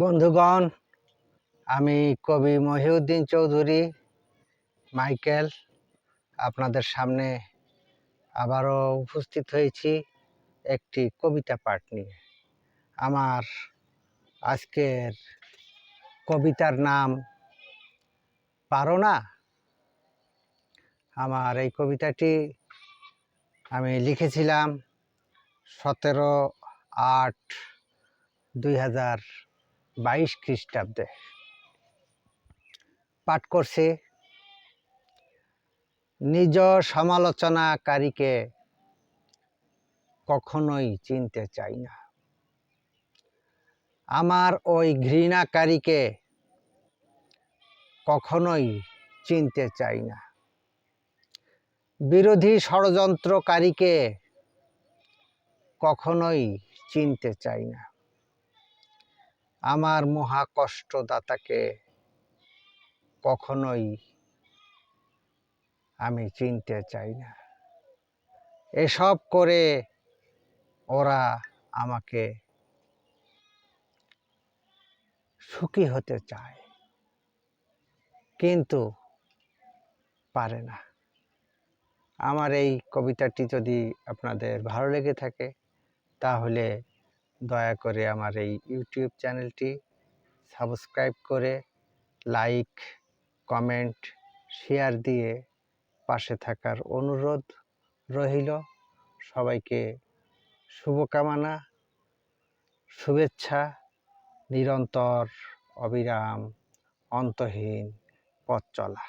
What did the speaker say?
বন্ধুগণ, আমি কবি মহিউদ্দিন চৌধুরী, মাইকেল, আপনাদের সামনে আবারও উপস্থিত হয়েছি একটি কবিতা পাঠ নিয়ে। আমার আজকের কবিতার নাম পারো না? আমার এই কবিতাটি আমি লিখেছিলাম সতেরো আট দুই হাজার বাইশ খ্রিস্টাব্দে পাঠ করছি, নিজ সমালোচনাকারীকে কখনোই চিনতে চাই না। আমার ওই ঘৃণাকারীকে কখনোই চিনতে চাই না। বিরোধী ষড়যন্ত্রকারীকে কখনোই চিনতে চাই না। আমার মহা কষ্টদাতাকে কখনোই আমি চিনতে চাই না। এসব করে ওরা আমাকে সুখী হতে চায়, কিন্তু পারে না। আমার এই কবিতাটি যদি আপনাদের ভালো লেগে থাকে, তাহলে দয়া করে আমার এই ইউটিউব চ্যানেলটি সাবস্ক্রাইব করে লাইক কমেন্ট শেয়ার দিয়ে পাশে থাকার অনুরোধ রহিল সবাইকে শুভকামনা, শুভেচ্ছা, নিরন্তর অবিরাম, অন্তহীন পথ চলা।